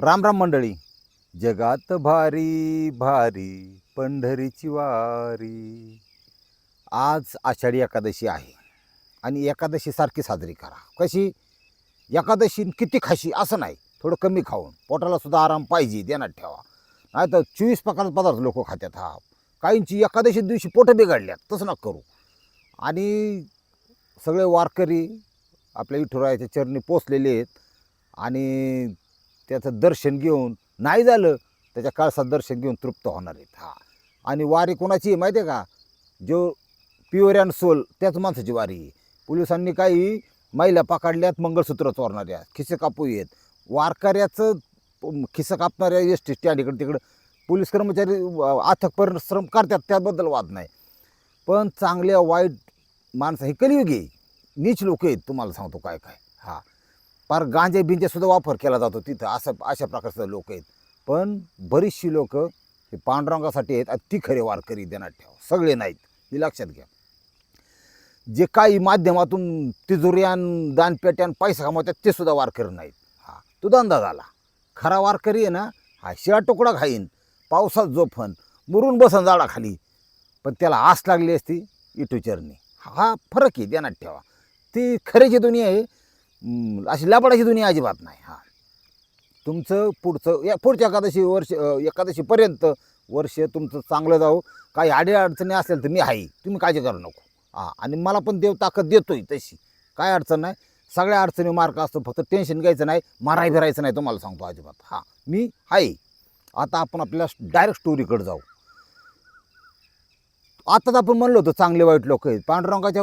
राम राम मंडळी. जगात भारी भारी पंढरीची वारी आज आषाढी एकादशी आहे. आणि एकादशी सारखी साजरी करा. कशी? एकादशी किती खाशी असं नाही. थोडं कमी खाऊन. पोटाला सुद्धा आराम पाहिजे देण्यात ठेवा. नाही तर चोवीस प्रकारचे पदार्थ लोक खात्यात हा. काहींची एकादशी दिवशी पोटं बिघडल्यात. तसं नका करू. आणि सगळे वारकरी आपल्या विठुरायाच्या चरणी पोचलेले आहेत. आणि त्याचं दर्शन घेऊन नाही झालं त्याच्या काळसात दर्शन घेऊन तृप्त होणार आहेत. हा. आणि वारी कोणाची आहे माहिती आहे का? जो प्युअर अँड सोल त्याच माणसाची वारी आहे. पोलिसांनी काही महिला पकडल्यात मंगळसूत्र चोरणाऱ्या खिसे कापू येत. वारकऱ्याचं खिसं कापणाऱ्या एस टी स्टँड इकडं तिकडं. पोलीस कर्मचारी अ, अथक परिश्रम करतात त्याबद्दल वाद नाही. पण चांगल्या वाईट माणसं हे कलियुगी. आहे. नीच लोक आहेत तुम्हाला सांगतो काय काय. हां. फार गांजे बिंजेसुद्धा वापर केला जातो तिथं असं अशा प्रकारचे लोक आहेत. पण बरीचशी लोक हे पांडुरंगासाठी आहेत आणि ती खरे वारकरी देण्यात ठेवा सगळे नाहीत हे लक्षात घ्या. जे काही माध्यमातून तिजोऱ्यान दानपेट्यान पैसा कमावतात ते सुद्धा वारकरी नाहीत. हा तो धंदा झाला. खरा वारकरी आहे ना हा शिळा तुकडा खाईन पावसात जोफन मुरून बसन झाडाखाली पण त्याला आस लागली असती इटूचरणी हा फरक आहे देण्यात ठेवा. ती खऱ्याची दुनिया आहे अशी लाबाडाची दुनिया अजिबात नाही हां. तुमचं पुढचं या पुढच्या एकादशी वर्ष एकादशीपर्यंत वर्ष तुमचं चांगलं जाऊ काही अडीअडचणी असेल तर मी आहे तुम्ही काळजी करू नको हां. आणि मला पण देव ताकद देतोय तशी. काय अडचण नाही सगळ्या अडचणी मार्क असतो फक्त टेन्शन घ्यायचं नाही माराय फिरायचं नाही तुम्हाला सांगतो अजिबात हां. मी आहे. आता आपण आपल्या डायरेक्ट स्टोरीकडे जाऊ. आताच आपण म्हणलो होतो चांगले वाईट लोक आहेत. पांडुरंगाच्या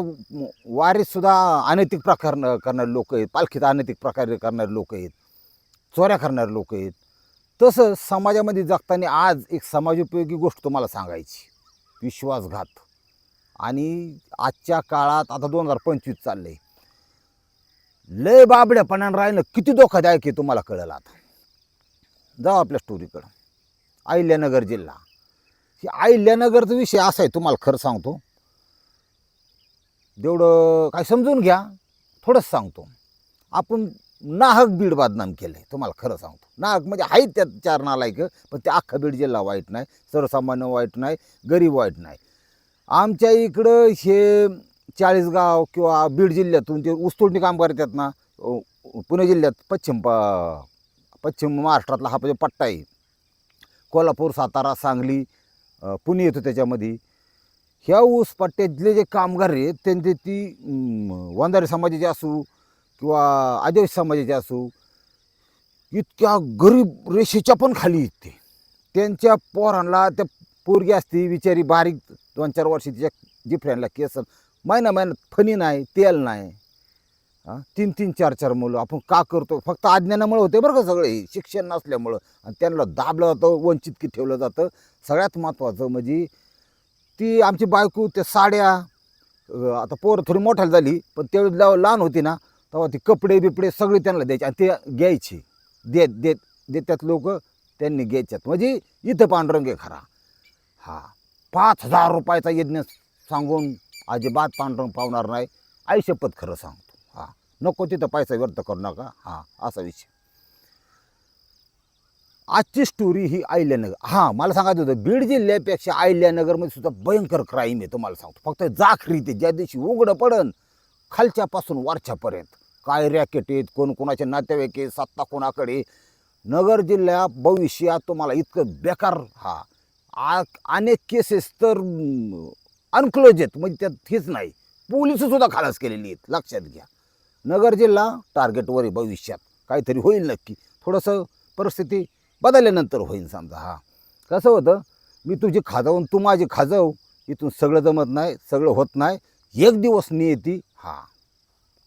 वारीतसुद्धा अनैतिक प्रकार करणारे लोक आहेत. पालखीत अनैतिक प्रकारे करणारे लोक आहेत. चोऱ्या करणारे लोक आहेत. तसं समाजामध्ये जगताना आज एक समाजोपयोगी गोष्ट तुम्हाला सांगायची. विश्वासघात. आणि आजच्या काळात आता दोन हजार पंचवीस चाललंय. लय बाबड्यापणानं राहिलं. किती धोकादायक आहे तुम्हाला कळलं आता. जाऊ आपल्या स्टोरीकडं अहिल्यानगर जिल्हा. ही अहिल्यानगरचा विषय असा आहे तुम्हाला खरं सांगतो. जेवढं काय समजून घ्या थोडंच सांगतो. आपण नाहक बीड बदनाम केलं आहे तुम्हाला खरं सांगतो. नाहक म्हणजे आहेत त्यात चार नालायक पण ते अख्खा बीड जिल्हा वाईट नाही सर्वसामान्य वाईट नाही गरीब वाईट नाही. आमच्या इकडं हे चाळीसगाव किंवा बीड जिल्ह्यातून जे ऊसतोडणी काम करतात ना पुणे जिल्ह्यात पश्चिम प पश्चिम महाराष्ट्रातला हा म्हणजे पट्टा आहे. कोल्हापूर सातारा सांगली पुणे येतो त्याच्यामध्ये. ह्या ऊस पट्ट्यातले जे कामगार आहेत त्यांचे ती अं, समाजाचे असू किंवा आदिवासी समाजाचे असू इतक्या गरीब रेषेच्या पण खाली येते त्यांच्या पोरांना त्या पोरगी असते बिचारी बारीक दोन चार वर्ष तिच्या जिफऱ्यांना केस महिना महिन्यात फणी नाही तेल नाही. हां? तीन तीन चार चार मुलं. आपण का करतो? फक्त अज्ञानामुळे होते बरं का सगळे. हे, शिक्षण नसल्यामुळं. आणि त्यांना दाबलं जातं वंचित की ठेवलं जातं. सगळ्यात महत्त्वाचं म्हणजे ती आमची बायको त्या साड्या आता पोरं थोडी मोठ्याला झाली पण त्यावेळी जेव्हा लहान होती ना तेव्हा ती कपडे बिपडे सगळे त्यांना द्यायचे आणि ते घ्यायचे. देत देत देतात लोक त्यांनी घ्यायच्यात. म्हणजे इथं पांडुरंग आहे खरा. हा. पाच हजार रुपयाचा यज्ञ सांगून अजिबात पांडुरंग पावणार नाही. आयुष्यपत खरं सांगतो. नको तिथं पैसा व्यर्थ करू नका. हा असा विषय. आजची स्टोरी ही अहिल्यानगर. हां मला सांगायचं होतं बीड जिल्ह्यापेक्षा अहिल्यानगरमध्ये सुद्धा भयंकर क्राईम आहे तुम्हाला सांगतो. फक्त जाखरी ते ज्या दिवशी उघडं पडन खालच्यापासून वरच्यापर्यंत. काय रॅकेट आहेत कोण कोणाचे नातेवाईक आहेत सत्ता कोणाकडे नगर जिल्ह्यात भविष्यात तुम्हाला इतकं बेकार हा. आ अनेक केसेस तर अनक्लोज आहेत. म्हणजे त्यात हेच नाही. पोलीस सुद्धा खालास केलेली आहेत. लक्षात घ्या. नगर जिल्हा टार्गेटवर आहे भविष्यात. काहीतरी होईल नक्की. थोडंसं परिस्थिती बदलल्यानंतर होईल समजा हा. कसं होतं मी तुझी खाजवून तू माझी खाजव. इथून सगळं जमत नाही सगळं होत नाही. एक दिवस नियती हा.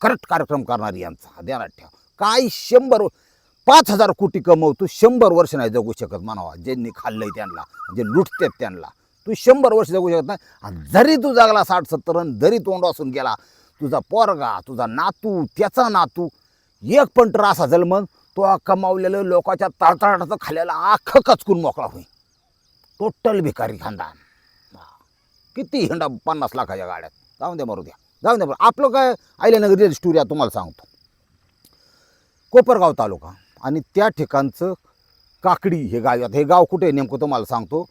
करेक्ट कार्यक्रम करणारी यांचा ध्यानात ठेव. काय शंभर पाच हजार कोटी कमवतो शंभर वर्ष नाही जगू शकत म्हणावा ज्यांनी खाल्लंय त्यांना जे लुटतात त्यांना. तू शंभर वर्ष जगू शकत नाही. आणि जरी तू जगला साठ सत्तर आणि जरी तोंड असून गेला तुझा पोरगा तुझा नातू त्याचा नातू एक पण त्रास असा मग तो कमावलेलं लोकाच्या तळतळाटाचं खाल्याला आख कचकून मोकळा होईल. टोटल भिकारी खानदान. किती हिंडा पन्नास लाखाच्या गाड्यात. जाऊन द्या मारू द्या जाऊन द्या बरं आपलं काय आयल्यानगर स्टोरी तुम्हाला सांगतो. कोपरगाव तालुका आणि त्या ठिकाणचं काकडी हे गाव आता हे गाव कुठे नेमकं तुम्हाला सांगतो.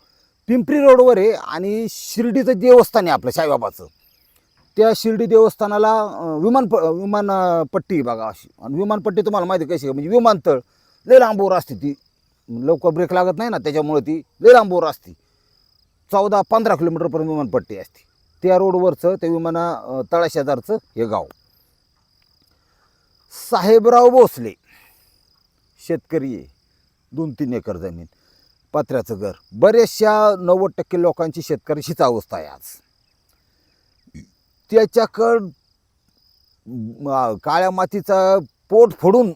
पिंपरी रोडवर आहे आणि शिर्डीचं देवस्थान आहे आपलं साईबाबाचं त्या शिर्डी देवस्थानाला विमान प विमान पट्टी बघा अशी. आणि विमानपट्टी तुम्हाला माहिती कशी म्हणजे विमानतळ लय लांबवर असते ती. लवकर ब्रेक लागत नाही ना त्याच्यामुळे ती लय लांबवर असते. चौदा पंधरा किलोमीटरपर्यंत विमानपट्टी असते. त्या रोडवरचं ते विमाना तळाशेजारचं हे गाव. साहेबराव भोसले. शेतकरी आहे. दोन तीन एकर जमीन. पत्र्याचं घर. बऱ्याचशा नव्वद टक्के लोकांची शेतकऱ्याचीच अवस्था आहे आज. त्याच्याकड काळ्या मातीचा पोट फोडून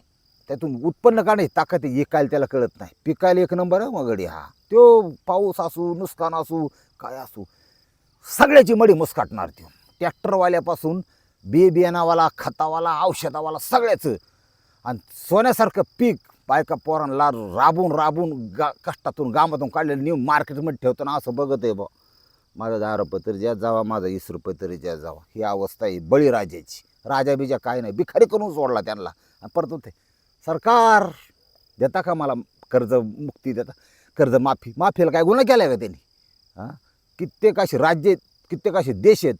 त्यातून उत्पन्न काढण्याची ताकद एकायला त्याला कळत नाही. पिकायला एक नंबर आहे मगडी हा. तो पाऊस असू नुकसान असू काय असू सगळ्याची मडी मुसकाटणार त्यो. ट्रॅक्टरवाल्यापासून बे बियाणावाला खतावाला औषधावाला सगळ्याचं. आणि सोन्यासारखं पीक बायका पोरांना राबून राबून गा कष्टातून गामातून काढलेलं नेऊन मार्केटमध्ये ठेवताना असं बघत आहे बा. माझा दहा रुपये तरी ज्या जावा माझा वीस रुपये तरी ज्या जावा. ही अवस्था आहे बळीराजाची. राजा बिजा काय नाही भिकारी करून सोडला त्यांना. आणि परत होते सरकार देता का मला कर्ज मुक्ती देता? कर्ज माफी. माफीला काय गुन्हा केला का त्यांनी? हां? कित्येक असे राज्य आहेत कित्येक असे देश आहेत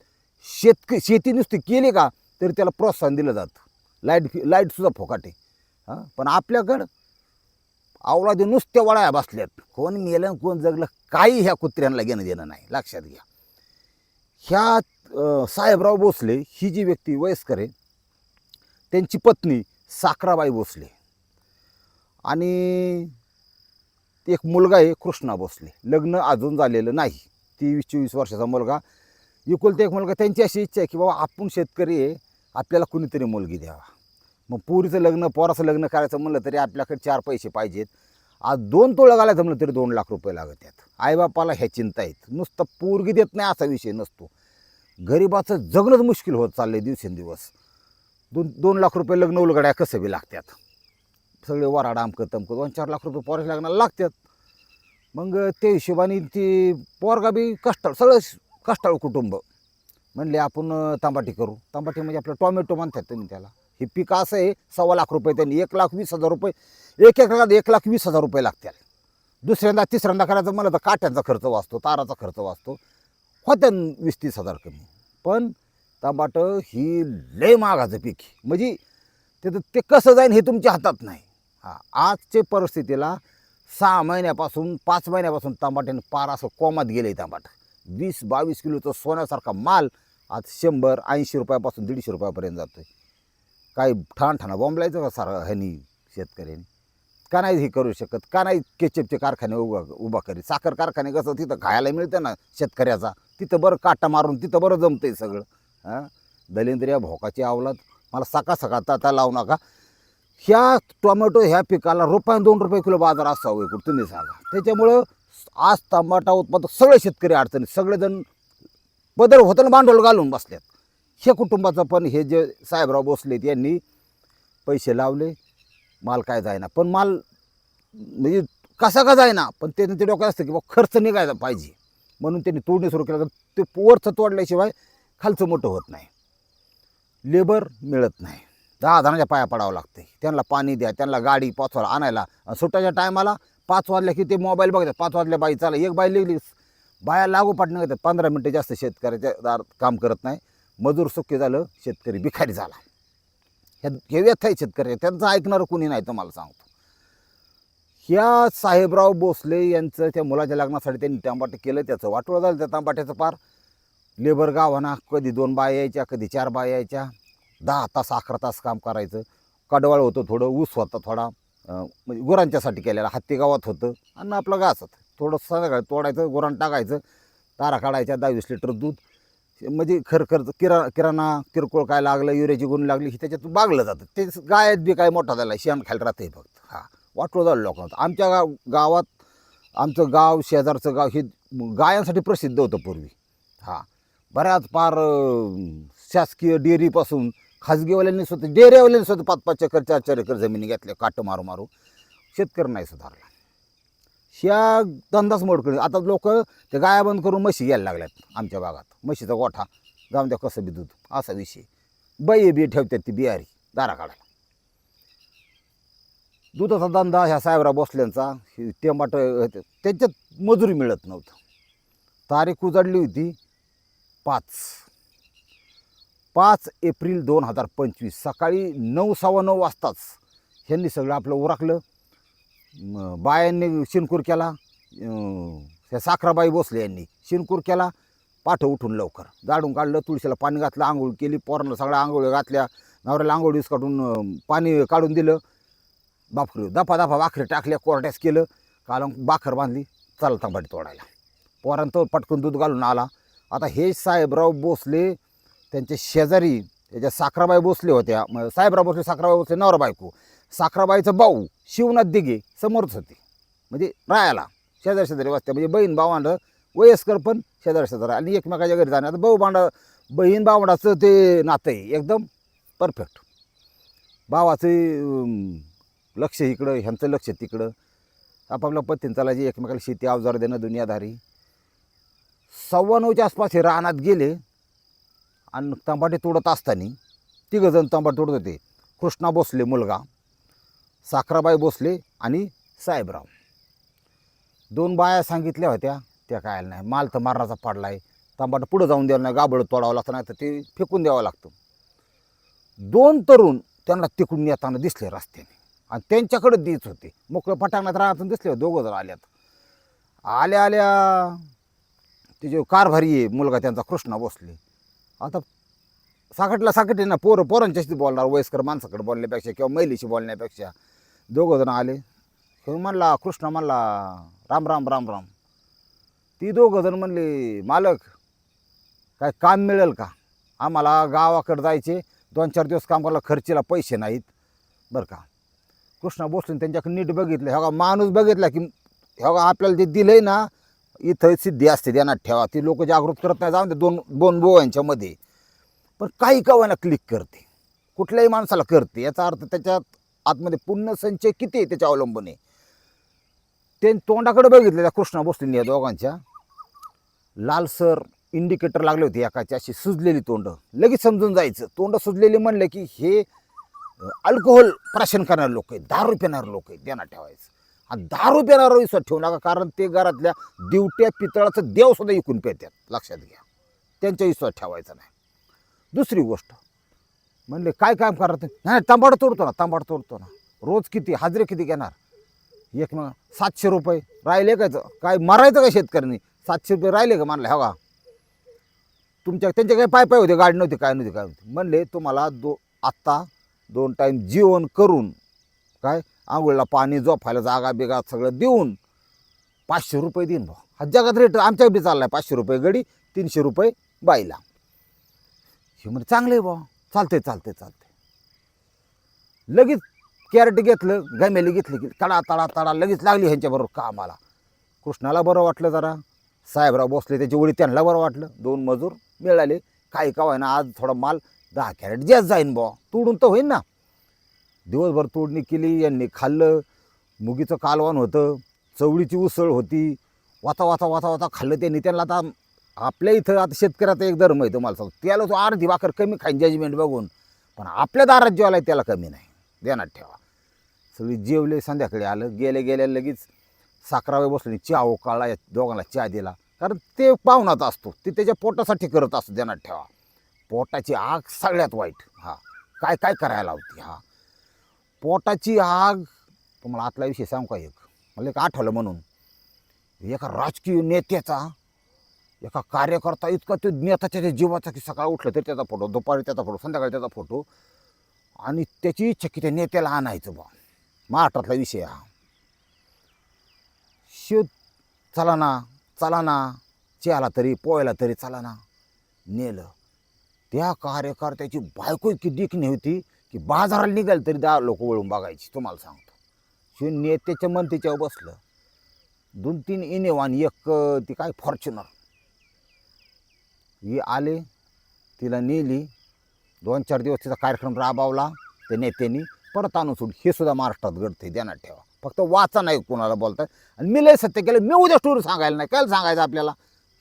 शेतक शेती नुसती केली का तरी त्याला प्रोत्साहन दिलं जातं. लाइट फी लाईटसुद्धा फोकाटे. हां? पण आपल्याकडं आवळादी नुसत्या वळाया बसल्यात कोण मेलं कोण जगलं काही ह्या कुत्र्यांना घेणं देणं नाही. लक्षात घ्या. ह्या साहेबराव भोसले ही जी व्यक्ती वयस्कर आहे त्यांची पत्नी साखराबाई भोसले. आणि एक मुलगा आहे कृष्णा भोसले. लग्न अजून झालेलं नाही. तेवीस चोवीस वर्षाचा मुलगा. एकुलता एक मुलगा त्यांची अशी इच्छा आहे की बाबा आपण शेतकरी आहे आपल्याला कुणीतरी मुलगी द्यावा. मग पुरीचं लग्न पोराचं लग्न करायचं म्हणलं तरी आपल्याकडे चार पैसे पाहिजेत. आज दोन तोळं घालायचं म्हणलं तरी दोन लाख रुपये लागत आहेत. आईबापाला ह्या चिंता आहेत. नुसतं पोरगी देत नाही असा विषय नसतो. गरिबाचं जगणंच मुश्किल होत चाललंय दिवसेंदिवस. दोन दोन लाख रुपये लग्न उलगड्या कसं बी लागतात सगळे वराड आमकं तमकं दोन चार लाख रुपये पोराच्या लग्नाला लागतात मग त्या हिशोबाने ती पोरगा बी कष्टाळ सगळं कष्टाळू कुटुंब. म्हणले आपण तांबाटी करू. तांबाटी म्हणजे आपलं टॉमॅटो म्हणतात तुम्ही त्याला. हे पीक असं आहे सव्वा लाख रुपये त्यांनी एक लाख वीस हजार रुपये एक एकराला एक लाख वीस हजार रुपये लागतील. दुसऱ्यांदा तिसऱ्यांदा करायचं मला तर काट्यांचा खर्च वाचतो ताराचा खर्च वाचतो. होत्या वीस तीस हजार कमी. पण टमाटं ही लय महागाचं पीक म्हणजे ते ते कसं जाईन हे तुमच्या हातात नाही. हा आजच्या परिस्थितीला सहा महिन्यापासून पाच महिन्यापासून टमाट्याने पार असं कोमात गेलं आहे टमाटर वीस बावीस किलोचं सोन्यासारखा माल आज शंभर ऐंशी रुपयापासून दीडशे रुपयापर्यंत जातो आहे काय ठाण ठाणा बॉम्बलायचं का सारा हनी शेतकऱ्यांनी? का नाही हे करू शकत? का नाही केचपचे कारखाने उभा उभा करीत? साखर कारखाने कसं तिथं खायला मिळतं ना शेतकऱ्याचा? तिथं बरं काटा मारून तिथं बरं जमतंय सगळं. हां? दलिंद्रिया भोकाची आवलात मला सकाळ सकाळ ताता लावू नका. ह्या टोमॅटो ह्या पिकाला रुपये दोन रुपये किलो बाजार असावं एकूण तुम्ही सांगा. त्याच्यामुळं आज टमाटा उत्पादक सगळे शेतकरी अडचणीत. सगळेजण बदल होताना भांडवल घालून बसल्यात हे कुटुंबाचं पण हे जे साहेबराव भोसलेत यांनी पैसे लावले. माल काय जायना. पण माल म्हणजे कसा का जायना? पण ते ते डोक्यात असतं की बा खर्च निघायला पाहिजे. म्हणून त्यांनी तोडणी सुरू केलं. तर ते वरचं तोडल्याशिवाय खालचं मोठं होत नाही. लेबर मिळत नाही. दहा जणांच्या पाया पडावं लागते त्यांना पाणी द्या त्यांना गाडी पाचवाला आणायला. सुट्ट्याच्या टायमाला पाच वाजल्या की ते मोबाईल बघतात. पाच वाजल्या बाई चाला एक बाई लिहिली बाया लागू पाठणं घेतात पंधरा मिनटं जास्त शेतकऱ्याच्या दार काम करत नाही. मजूर सुखी झालं शेतकरी बिखारी झाला. हे हे व्यथ आहे शेतकरी. त्यांचं ऐकणारं कुणी नाही तुम्हाला सांगतो. ह्या साहेबराव भोसले यांचं त्या मुलाच्या लग्नासाठी त्यांनी तांबाटे केलं त्याचं वाटोळं झालं त्या तांबाट्याचं पार. लेबर गावाना कधी दोन बाया यायच्या कधी चार बाया यायच्या. दहा तास अकरा तास काम करायचं. कडवाळ होतं थोडं ऊस होता थोडा. म्हणजे गुरांच्यासाठी केलेला. हत्ती गावात होतं. आणि आपलं गास होतं. थोडं संध्याकाळी तोडायचं गुरांना टाकायचं. तारा काढायच्या दहा वीस लिटर दूध. म्हणजे खर खर किरा किराणा किरकोळ काय लागलं युरियाची गुण लागली हे त्याच्यात बागलं जातं. ते गायत बी काय मोठा झाला शेण खायला राहते फक्त. हा वाटलं झालं लोकांचं. आमच्या गाव गावात आमचं गाव शेजारचं गाव हे गायांसाठी प्रसिद्ध होतं पूर्वी. हा बऱ्याच पार शासकीय डेअरीपासून खाजगीवाल्यांनी स्वतः डेअरीवाल्यांनी स्वतः पाच पाच एकर चार चार एकर जमिनी घेतल्या काटं मारू मारू शेतकरी नाही सुधारला. ह्या धंदाच मोडकडे आता लोक ते गाया बंद करून म्हशी घ्यायला लागल्यात आमच्या भागात. म्हशीचा गोठा जाऊन द्या कसं बी दूध असा विषय. बाई बी ठेवतात ती बिहारी दारा काढायला. दुधाचा धंदा ह्या साहेबराव भोसल्यांचा टेंबाट त्यांच्यात मजुरी मिळत नव्हतं. तारीख उजाडली होती पाच. पाच एप्रिल दोन हजार पंचवीस सकाळी नऊ सव्वा नऊ वाजताच ह्यांनी सगळं आपलं उरकलं. बायांनी शिनकूर केला. त्या साखराबाई भोसले यांनी शिनकूर केला. पाठ उठून लवकर. जाडून काढलं तुळशीला पाणी घातलं आंघोळ केली पोरांना सगळ्या आंघोळ घातल्या नवऱ्याला आंघोळीस काढून पाणी काढून दिलं. बापरे दफा दफा वाखरे टाकल्या कोरट्यास केलं. काल बाखर बांधली चालत तांबाडी तोडायला. पोरांत पटकन दूध घालून आला. आता हे साहेबराव भोसले त्यांचे शेजारी त्याच्या साखराबाई भोसले होत्या साहेबराव भोसले साखराबाई भोसले नवरा बायको साखराबाईचं भाऊ शिवनाथ दिघे समोरच होते. म्हणजे रायाला शेजार शेजारी वाचते म्हणजे बहीण भावांड वयस्कर पण शेजार शेजारी. आणि एकमेकाच्या घरी जाणार भाऊ भांडा बहीण भावंडाचं ते नातं आहे एकदम परफेक्ट भावाचं लक्ष इकडं ह्यांचं लक्ष तिकडं. आपापल्या पत्तीन चालायची एकमेकाला शेती अवजार देणं दुनियादारी. सव्वा नऊच्या आसपास हे रानात गेले आणि तंबाटे तोडत असताना तिघंजण तंबाटे तोडत होते. कृष्णा भोसले मुलगा. साखराबाई भोसले आणि साहेबराव. दोन बाया सांगितल्या होत्या त्या काय नाही. माल तर मारण्याचा आहे तांबाट पुढं जाऊन द्यावं नाही. गाबड तोडावं लागतं नाही तर ते फेकून द्यावं लागतं. दोन तरुण त्यांना तिकडून येताना दिसले रस्त्याने. आणि त्यांच्याकडे देत होते. मोकळं फटाकण्यात राहतून दिसले दोघं जण आल्यात. आल्या आल्या. तिचे कारभारी आहे मुलगा त्यांचा कृष्णा बसले आता साकटला साखटे ना पोरं पोरांच्याशी बोलणार वयस्कर माणसाकडे बोलण्यापेक्षा किंवा महिलेशी बोलण्यापेक्षा. दोघंजण आले. हे म्हणला कृष्ण म्हणला राम राम राम राम. ती दोघंजण म्हणले मालक काय काम मिळेल का? आम्हाला गावाकडे जायचे दोन चार दिवस काम करायला खर्चीला पैसे नाहीत. बरं का. कृष्णा भोसले त्यांच्याकडे नीट बघितलं. ह्या माणूस बघितला की ह्या आपल्याला जे दिलंय ना इथं सिद्धी असते ध्यानात ठेवा. ती लोक जागृत करत नाही जाऊन ते दोन दोन बोवांच्यामध्ये पण काही कवाना क्लिक करते. कुठल्याही माणसाला करते. याचा अर्थ त्याच्यात आतमध्ये पूर्ण संचय किती आहे त्याच्या अवलंबून आहे? ते तोंडाकडे बघितलं त्या कृष्णा भोसलेंनी या दोघांच्या. लालसर इंडिकेटर लागले होते एकाची अशी सुजलेली तोंड. लगेच समजून जायचं. तोंड सुजलेली म्हणलं की हे अल्कोहोल प्राशन करणारे लोक आहे दारू पिणारे लोक आहे त्यांना ठेवायचं. हा दारू पिणारा विश्वास ठेवू नका कारण ते घरातल्या दिवट्या पितळाचं देव सुद्धा इकून पेतात लक्षात घ्या. त्यांच्या विश्वास ठेवायचा नाही. दुसरी गोष्ट म्हणले काय काम करत नाही तांबाड तोडतो ना तांबाड तोडतो ना. रोज किती हाजरे किती घेणार? एक मग सातशे रुपये. राहिले काय काय मारायचं का शेतकऱ्यांनी? सातशे रुपये राहिले का? म्हणलं हवा हो तुमच्या त्यांच्या काही पाय पाय होते गाडी नव्हती काय नव्हती काय नव्हती. म्हणले तुम्हाला दो आत्ता दोन टाईम जेवण करून काय आंघोळीला पाणी झोपायला जागा बिगा सगळं देऊन पाचशे रुपये देईन भाऊ. हा जगात रेट आमच्या बी चालला आहे पाचशे रुपये गडी तीनशे रुपये बाईला. हे म्हणजे चांगलं आहे भाऊ. चालते चालते चालते लगेच कॅरेट घेतलं गमेली घेतली की तडा तडा तडा लगेच लागली ह्यांच्याबरोबर कामाला. कृष्णाला बरं वाटलं जरा. साहेबराव बसले त्याची वडी त्यांना बरं वाटलं. दोन मजूर मिळाले. काही का होईना आज थोडा माल दहा कॅरेट जास्त जाईन बुवा. तोडून तर होईन ना. दिवसभर तोडणी केली यांनी खाल्लं. मुगीचं कालवान होतं. चवळीची उसळ होती. वाचा वाचा वाचा वाचा खाल्लं त्यांनी. त्यांना आता आपल्या इथं आता शेतकऱ्याचा एक धर्म आहे तुम्हाला सांगतो. त्याला तो अर्धी भाकर कमी खाईन जजमेंट बघून. पण आपल्या दारात जेवायला आहे त्याला कमी नाही. देणार ठेवा. सगळी जेवले संध्याकाळी आलं गेले गेले लगेच साखरावे बसले चहा ओकाळला या दोघांना चहा दिला. कारण ते पाहुणाच असतो. ते त्याच्या पोटासाठी करत असतो देणार ठेवा. पोटाची आग सगळ्यात वाईट. हा. काय काय करायला होती हा. पोटाची आग तुम्हाला आतला विषय सांगू का एक? मला एक आठवलं म्हणून. एका राजकीय नेत्याचा एका कार्यकर्ता इतका तो नेताच्या त्या जीवाचा की सकाळ उठलं तरी त्याचा फोटो दुपारी त्याचा फोटो संध्याकाळी त्याचा फोटो. आणि त्याची इच्छा की त्या नेत्याला आणायचं बा. महाराष्ट्रातला विषय हा. शिव चला ना चला ना. चहाला तरी पोहायला तरी चला ना. नेलं. त्या कार्यकर्त्याची बायको इतकी दिखणी होती की बाजाराला निघाल तरी दहा लोक वळून बघायची तुम्हाला सांगतो. शिव नेत्याच्या मन तिच्यावर बसलं. दोन तीन इनेवान एक ती काय फॉर्च्युनर ही आले तिला नेली. दोन चार दिवस तिचा कार्यक्रम राबवला ते नेत्यांनी. परत आणून सोड हे सुद्धा महाराष्ट्रात घडते ध्यानात ठेवा. फक्त वाचा नाही कोणाला बोलतात आणि मी लय सत्य केलं. मी उद्या स्टोरी सांगायला नाही. काय सांगायचं आपल्याला?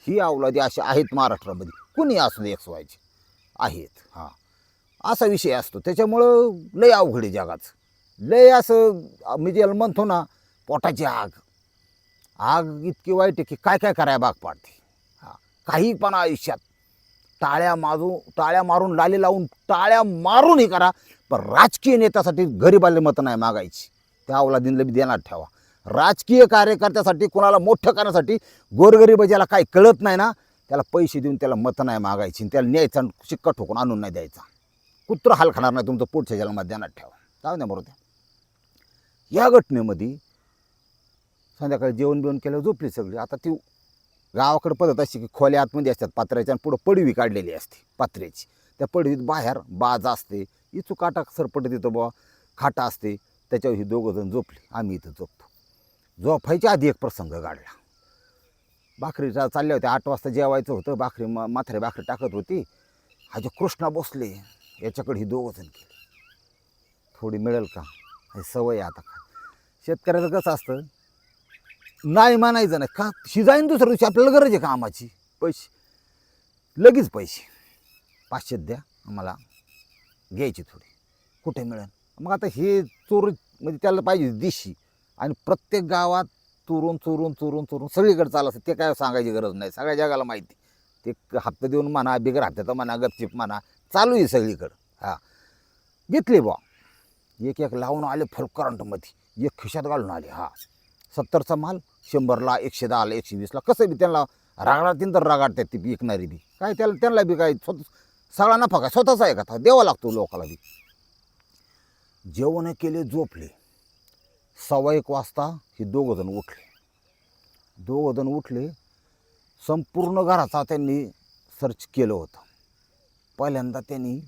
ही अवलादी अशी आहेत महाराष्ट्रामध्ये. कुणी असू दे एक्स वायचे आहेत. हां. असा विषय असतो. त्याच्यामुळं लय अवघड आहे जगाचं. लय असं मी जे म्हणतो ना पोटाची आग. आग इतकी वाईट आहे की काय काय करायला भाग पाडते. हां. काही पण आयुष्यात टाळ्या मारू टाळ्या मारून लाली लावून टाळ्या मारून हे करा. पण राजकीय नेत्यासाठी गरीबाले मतं नाही मागायची. त्या अवलादींना बी देणार ठेवा. राजकीय कार्यकर्त्यासाठी कोणाला मोठं करण्यासाठी गोरगरीब ज्याला काही कळत नाही ना त्याला पैसे देऊन त्याला मतं नाही मागायची. आणि त्याला न्यायचा आणि शिक्का ठोकून आणून नाही द्यायचा. कुत्र हाल खाणार नाही तुमचं पुढच्या जन्मात देणार ठेवा. जाऊ द्या बरोबर या घटनेमध्ये संध्याकाळी जेवण बिवण केलं झोपली सगळी. आता ती गावाकडे पद्धत अशी की खोल्या आतमध्ये असतात पात्र्याच्या आणि पुढं पडवी काढलेली असते पात्र्याची. त्या पडवीत बाहेर बाज असते इचू काटा सरपट तिथं बुवा खाटा असते त्याच्यावर ही दोघं जण झोपले आम्ही इथं झोपतो. झोपायच्या आधी एक प्रसंग काढला भाकरी चालल्या होत्या आठ वाजता जेवायचं होतं भाकरी म माथारी भाकरी टाकत होती. हा जो कृष्णा बसले याच्याकडे ही दोघं जण गेली. थोडी मिळेल का? हे सवय आहे आता काय. शेतकऱ्याचं कसं असतं नाही मानायचं नाही. का? शिजाईन दुसऱ्या दिवशी. आपल्याला गरज आहे कामाची. पैसे. लगेच पैसे. पाचशे द्या. आम्हाला घ्यायची थोडी. कुठे मिळेल? मग आता हे चोर म्हणजे त्याला पाहिजे दिशी. आणि प्रत्येक गावात चोरून चोरून चोरून चोरून सगळीकडे चालू असतं. ते काय सांगायची गरज नाही. सगळ्या जगाला माहिती. ते हप्ता देऊन म्हणा बिगर हप्त्याचा म्हणा गपचिप म्हणा चालू आहे सगळीकडं. हां. घेतले बा एक एक लावून आले फुल करंटमध्ये एक खिशात घालून आले. हां. सत्तरचा माल शंभरला एकशे दहाला एकशे वीसला कसं बी त्यांना रागडातील तर रागाडतात ती विकणारी बी. काय त्याला त्यांना बी काय स्वत सगळा नफा काय? स्वतःचा आहे का आता द्यावा लागतो लोकाला बी. जेवण केले झोपले. सव्वा एक वाजता हे दोघं जण उठले. दोघं जण उठले. संपूर्ण घराचा त्यांनी सर्च केलं होतं. पहिल्यांदा त्यांनी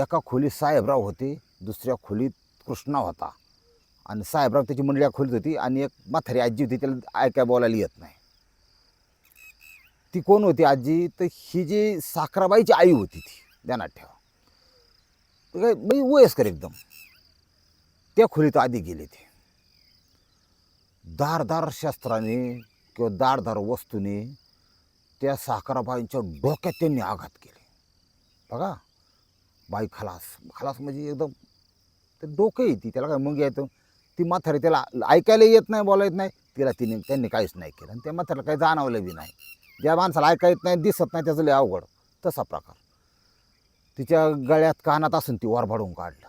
एका खोलीत साहेबराव होते दुसऱ्या खोलीत कृष्णा होता. आणि साहेबराव त्याची मंडळी खोलीत होती आणि एक म्हातारी आजी होती त्याला ऐकाय बोलायला येत नाही. ती कोण होती आजी? तर ही जी साखराबाईची आई होती ती ध्यानात ठेवा. काय म्हणजे वयस्कर एकदम. त्या खोलीत आधी गेले ते. दारदार शस्त्राने किंवा दारदार वस्तूने त्या साखराबाईंच्या डोक्यात त्यांनी आघात केले. बघा बाई खलास खलास म्हणजे एकदम ते डोकं येते त्याला काय मग येतं ती म्हातारी त्याला ऐकायला येत नाही बोलायत येत नाही. तिला तिने त्यांनी काहीच नाही केलं. आणि त्या म्हाताऱ्याला काही जाणवलं बी नाही. ज्या माणसाला ऐका येत नाही दिसत नाही त्याचं लय अवघड. तसा प्रकार. तिच्या गळ्यात कानात असून ती वरभाडून काढलं.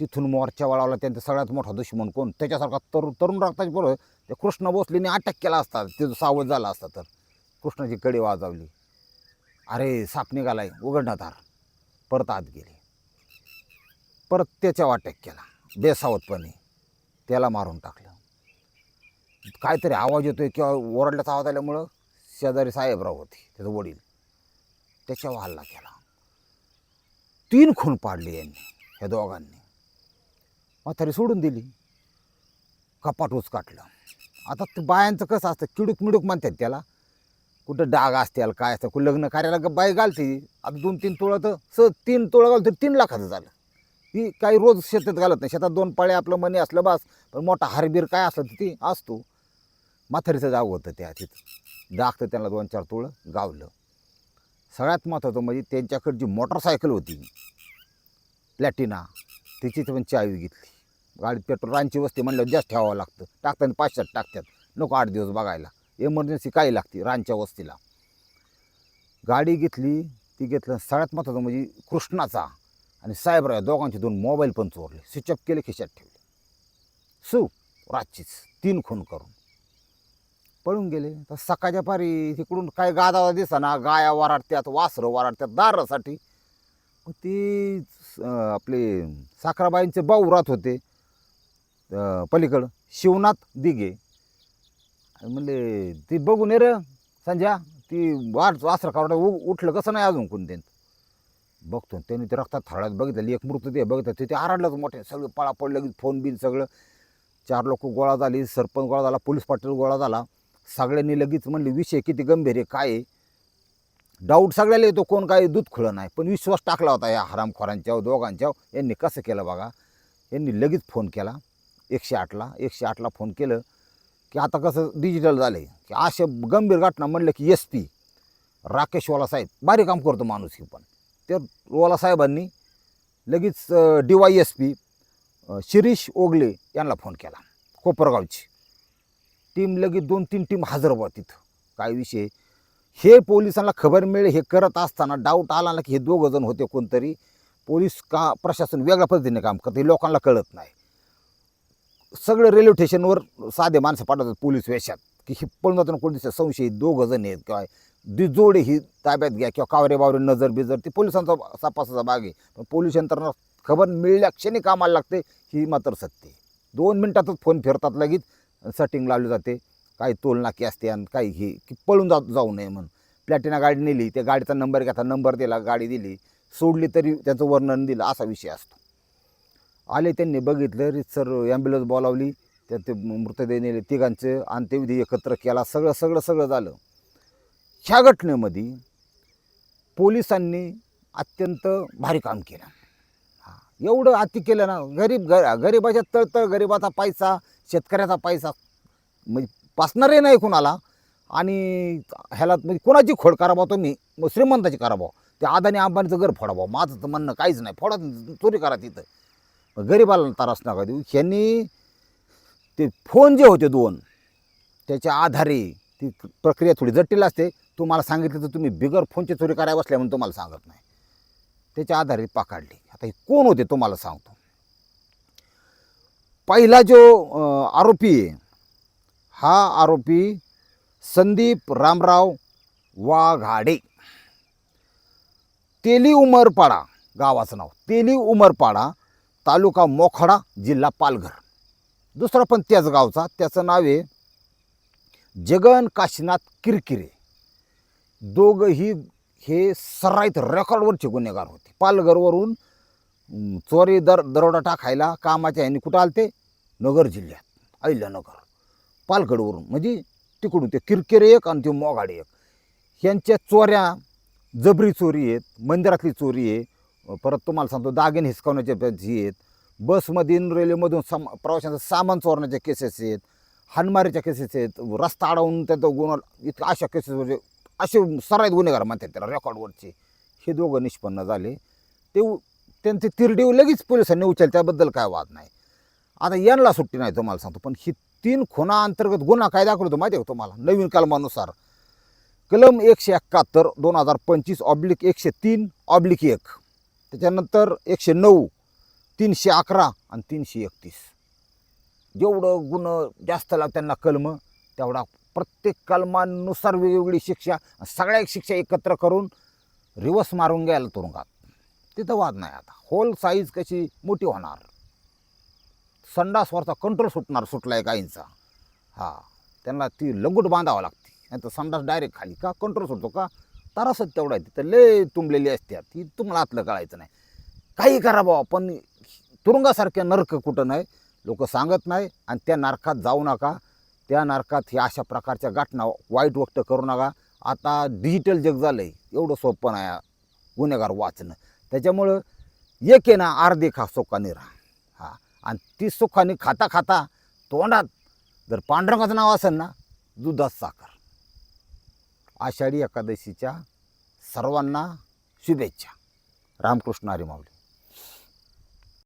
तिथून मोर्चा वळवला. त्यांचा सगळ्यात मोठा दुश्मन कोण? त्याच्यासारखा तरुण तरुण रक्ताची बरोबर ते कृष्ण भोसलेने अटॅक केला असता. तिथं सावध झाला असता तर. कृष्णाची कडी वाजवली. अरे साप निघालाय. उघडणाधार परत आत गेले. परत त्याच्यावर अटॅक केला. बेसावतपणे त्याला मारून टाकलं. काहीतरी आवाज येतोय किंवा ओरडल्याचा आवाज आल्यामुळं शेजारी साहेबराव होते त्याचं वडील. त्याच्यावर हल्ला केला. तीन खून पाडले यांनी ह्या दोघांनी. म्हातारी सोडून दिली. कपाट काटलं आता ते बायांचं कसं असतं किडूक मिडूक म्हणतात त्याला. कुठं डाग असतील काय असतं कुठं लग्न कार्याला बाई घालते. आता दोन तीन तोळा तर स तीन तोळं घालतो तीन लाखाचं झालं. ती काही रोज शेतात घालत नाही. शेतात दोन पाळे आपलं मनी असलं बस पण मोठा हारबीर काय असलं तर ती असतो. म्हातारीचं जाग होतं त्या तिथं. दाखतं त्यांना दोन चार तोळं गावलं. सगळ्यात महत्त्वाचं म्हणजे त्यांच्याकडे जी मोटरसायकल होती प्लॅटिना तिची पण चावी घेतली. गाडीत पेट्रोल रांची वस्ती म्हणलं जास्त ठेवावं लागतं. टाकताना पाचशात टाकतात. नको आठ दिवस बघायला. इमर्जन्सी काय लागते रांच्या वस्तीला. गाडी घेतली ती घेतलं. सगळ्यात महत्त्वाचं म्हणजे कृष्णाचा. आणि साहेबराव या दोघांचे दोन मोबाईल पण चोरले. स्विच ऑफ केले खिशात ठेवले. सु रातचीच तीन खून करून. पळून गेले. तर सकाळच्या पारी तिकडून काय गादा दिसाना गाया वराडत्यात वासरं वराडत्यात दारासाठी. मग ती आपले साखराबाईंचे भाऊ राहत होते. पलीकडं शिवनाथ दिघे. म्हणले ती बघून ये रे संध्या. ती वाट वासरं कावडा उठलं कसं नाही अजून कोण त्यांचं? बघतो त्यांनी ते रक्तात थळात बघितलं एक मृतदेह बघितलं ते ते आरडलंच मोठे सगळं पळा पडलं फोन बिन सगळं. चार लोक गोळा झाली सरपंच गोळा झाला पोलीस पाटील गोळा झाला. सगळ्यांनी लगेच म्हणले विषय किती गंभीर आहे काय आहे? डाऊट सगळ्याला येतो कोण काय दूध खुळं नाही. पण विश्वास टाकला होता या हरामखोरांच्या दोघांच्या यांनी कसं केलं बघा? यांनी लगेच फोन केला. एकशे आठला एकशे आठला फोन केलं की आता कसं डिजिटल झालं आहे की अशा गंभीर घटना म्हणलं की एस पी राकेशवाला साहेब बारीक काम करतो माणूस की पण. त्या रोवाला साहेबांनी लगेच D Y S P Shirish Ogle यांना फोन केला कोपरगावची. टीम लगेच दोन तीन टीम हजर व्हा तिथं. काय विषय? हे पोलिसांना खबर मिळेल हे करत असताना डाऊट आला ना की हे दोघं जण होते कोणतरी. पोलीस का प्रशासन वेगळ्या पद्धतीने काम करते लोकांना कळत नाही. सगळे रेल्वे स्टेशनवर साधे माणसं पाठवतात पोलीस वेशात की ही पळून जाताना कोणी संशयित दोघं जण आहेत किंवा दिजोडे ही ताब्यात घ्या किंवा कावरे बावरे नजर बिजर ती पोलिसांचा तपासाचा भाग आहे. पण पोलीस यंत्रणा खबर मिळल्या क्षणी कामाला लागते ही मात्र सत्य दोन मिनटातच फोन फिरतात लगेच सेटिंग लावली जाते. काही तोलनाकी असते आणि काही हे की पळून जा जाऊ नये म्हणून. प्लॅटिना गाडी नेली त्या गाडीचा नंबर घेता नंबर दिला गाडी दिली सोडली तरी त्याचं वर्णन दिलं असा विषय असतो. आले त्यांनी बघितलं रितसर ॲम्ब्युलन्स बोलावली त्या ते मृतदेह नेले तिघांचं अंत्यविधी एकत्र केला सगळं सगळं सगळं झालं. ह्या घटनेमध्ये पोलिसांनी अत्यंत भारी काम केलं. हा एवढं अति केलं ना गरीब ग गरिबाच्या तळतळ गरिबाचा पैसा शेतकऱ्याचा पैसा म्हणजे पासणारही नाही कुणाला. आणि ह्याला म्हणजे कोणाची खोड करावा तुम्ही मग श्रीमंताची करावा. ते आदानी अंबानीचं घर फोडावं. माझं तर म्हणणं काहीच नाही. फोडा चोरी करा तिथं. मग गरिबाला त्रास नका देऊ. ह्यांनी ते फोन जे होते दोन त्याच्या आधारे ती प्रक्रिया थोडी जटिल असते. तुम्हाला सांगितलं तर तुम्ही बिगर फोनची चोरी करायला बसल्या म्हणून तुम्हाला सांगत नाही. त्याच्या आधारे पकडली. आता हे कोण होते तुम्हाला सांगतो. पहिला जो आरोपी आहे हा आरोपी संदीप रामराव वाघाडे. तेली उमरपाडा गावाचं नाव. तेली उमरपाडा तालुका मोखाडा जिल्हा पालघर. दुसरा पण त्याच गावचा. त्याचं नाव आहे जगन काशीनाथ किरकिरे. दोघंही हे सराईत रेकॉर्डवरचे गुन्हेगार होते. पालघरवरून चोरी दर दरोडा टाकायला कामाच्या ह्यांनी कुठं आलते? नगर जिल्ह्यात अहिल्यानगर. पालघरवरून म्हणजे तिकडून ते किरकिरे एक आणि ते मोगाडे एक. ह्यांच्या चोऱ्या जबरी चोरी आहेत मंदिरातली चोरी आहे परत तुम्हाला सांगतो दागिने हिसकावण्याच्या जी आहेत. बसमधून रेल्वेमधून साम प्रवाशांचं सामान चोरण्याच्या केसेस आहेत. हानमारीच्या केसेस आहेत. रस्ता अडवून त्यांचा गुन्हा इतकं अशा केसेस म्हणजे असे सराईत गुन्हेगार म्हणतात त्याला रेकॉर्डवरचे हे दोघं निष्पन्न झाले. ते त्यांचे तिरडीव लगेच पोलिसांनी उचल त्याबद्दल काय वाद नाही. आता यांना सुट्टी नाही तुम्हाला सांगतो पण ही तीन खुना अंतर्गत गुन्हा काय दाखवतो माहिती आहे तुम्हाला? नवीन कलमानुसार. कलम एकशे एकाहत्तर दोन हजार पंचवीस ऑब्लिक एकशे तीन ऑब्लिक एक. त्याच्यानंतर एकशे नऊ तीनशे अकरा आणि तीनशे एकतीस. जेवढं गुण जास्त लाग त्यांना कलम तेवढा प्रत्येक कलमानुसार वेगवेगळी शिक्षा सगळ्या शिक्षा एकत्र करून रिवर्स मारून घ्यायला तुरुंगात. तिथं वाद नाही आता. होल साईज कशी मोठी होणार? संडासवरचा कंट्रोल सुटणार सुटला आहे काहींचा. हा त्यांना ती लंगूट बांधावं लागते. नाही तर संडास डायरेक्ट खाली का कंट्रोल सुटतो का? तारासच तेवढा आहे. तिथं लय तुंबलेली असते. ती तुम्हाला आतलं कळायचं नाही. काही करा बाबा पण तुरुंगासारख्या नरक कुठं नाही. लोक सांगत नाही आणि त्या नारकात जाऊ नका. त्या नारकात ह्या अशा प्रकारच्या घटना वाईट व्यक्त करू नका. आता डिजिटल जग झालं आहे एवढं सोपं नाही आहे गुन्हेगार वाचणं. त्याच्यामुळं एक आहे ना अर्धे खा सुखाने राहा. हा. आणि ती सुखाने खाता खाता तोंडात जर पांडुरंगाचं नाव असेल ना दुधात साखर. आषाढी एकादशीच्या सर्वांना शुभेच्छा. रामकृष्ण हरी माऊली.